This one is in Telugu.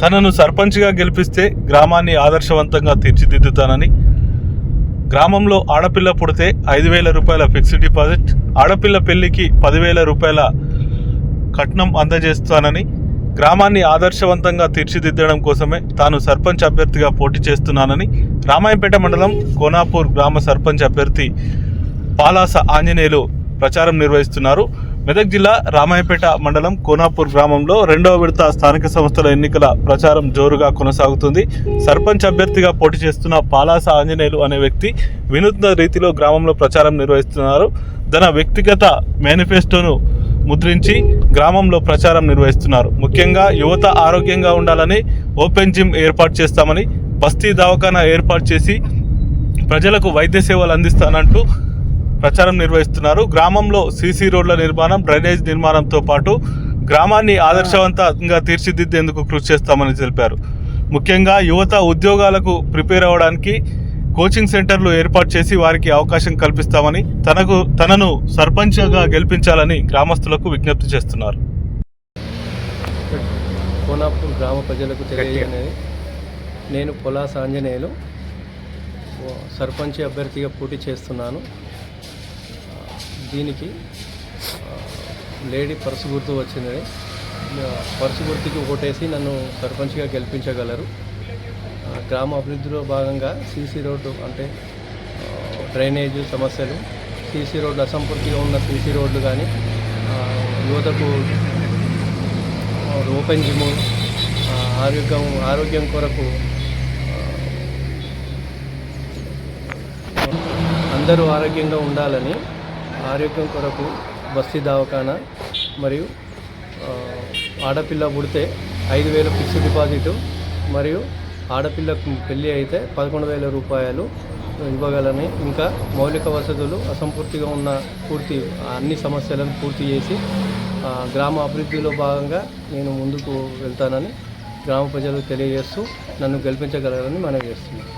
తనను సర్పంచ్గా గెలిపిస్తే గ్రామాన్ని ఆదర్శవంతంగా తీర్చిదిద్దుతానని. గ్రామంలో ఆడపిల్ల పుడితే ఐదు వేల రూపాయల ఫిక్స్డ్ డిపాజిట్ ఆడపిల్ల పెళ్ళికి పదివేల రూపాయల కట్నం అందజేస్తానని గ్రామాన్ని ఆదర్శవంతంగా తీర్చిదిద్దడం కోసమే తాను సర్పంచ్ అభ్యర్థిగా పోటీ చేస్తున్నానని రామాయపేట మండలం కోనాపూర్ గ్రామ సర్పంచ్ అభ్యర్థి పాలాస ఆంజనేయులు ప్రచారం నిర్వహిస్తున్నారు. మెదక్ జిల్లా రామాయపేట మండలం కోనాపూర్ గ్రామంలో రెండవ విడత స్థానిక సంస్థల ఎన్నికల ప్రచారం జోరుగా కొనసాగుతుంది. సర్పంచ్ అభ్యర్థిగా పోటీ చేస్తున్న పాలాస ఆంజనేయులు అనే వ్యక్తి వినూత్న రీతిలో గ్రామంలో ప్రచారం నిర్వహిస్తున్నారు. తన వ్యక్తిగత మేనిఫెస్టోను ముద్రించి గ్రామంలో ప్రచారం నిర్వహిస్తున్నారు. ముఖ్యంగా యువత ఆరోగ్యంగా ఉండాలని ఓపెన్ జిమ్ ఏర్పాటు చేస్తామని బస్తీ దవాఖానా ఏర్పాటు చేసి ప్రజలకు వైద్య సేవలు అందిస్తానంటూ ప్రచారం నిర్వహిస్తున్నారు. గ్రామంలో సీసీ రోడ్ల నిర్మాణం డ్రైనేజ్ నిర్మాణంతో పాటు గ్రామాన్ని ఆదర్శవంతంగా తీర్చిదిద్దేందుకు కృషి చేస్తామని తెలిపారు. ముఖ్యంగా యువత ఉద్యోగాలకు ప్రిపేర్ అవ్వడానికి కోచింగ్ సెంటర్లు ఏర్పాటు చేసి వారికి అవకాశం కల్పిస్తామని తనకు తనను సర్పంచ్గా గెలిపించాలని గ్రామస్తులకు విజ్ఞప్తి చేస్తున్నారు. కోనాపూర్ గ్రామ ప్రజలకు తెలియజేయనేది నేను పొలాస ఆంజనేయులు. సర్పంచ్ అభ్యర్థిగా పోటీ చేస్తున్నాను. దీనికి లేడీ పర్సు గుర్తు వచ్చింది. పర్సు గుర్తుకి ఓటేసి నన్ను సర్పంచ్గా గెలిపించగలరు. గ్రామ అభివృద్ధిలో భాగంగా సీసీ రోడ్డు అంటే డ్రైనేజ్ సమస్యలు సీసీ రోడ్లు అసంపూర్తిగా ఉన్న సీసీ రోడ్లు కానీ యువతకు ఓపెన్ జిమ్ ఆరోగ్యం ఆరోగ్యం కొరకు అందరూ ఆరోగ్యంగా ఉండాలని ఆరోగ్యం కొరకు బస్తీ దవాఖానా మరియు ఆడపిల్ల పుడితే ఐదు వేల ఫిక్స్డ్ డిపాజిట్ మరియు ఆడపిల్లకు పెళ్ళి అయితే పదకొండు వేల రూపాయలు ఇవ్వగలని. ఇంకా మౌలిక వసతులు అసంపూర్తిగా ఉన్న పూర్తి అన్ని సమస్యలను పూర్తి చేసి గ్రామ అభివృద్ధిలో భాగంగా నేను ముందుకు వెళ్తానని గ్రామ ప్రజలకు తెలియజేస్తూ నన్ను గెలిపించగలరని మనం చేస్తున్నాను.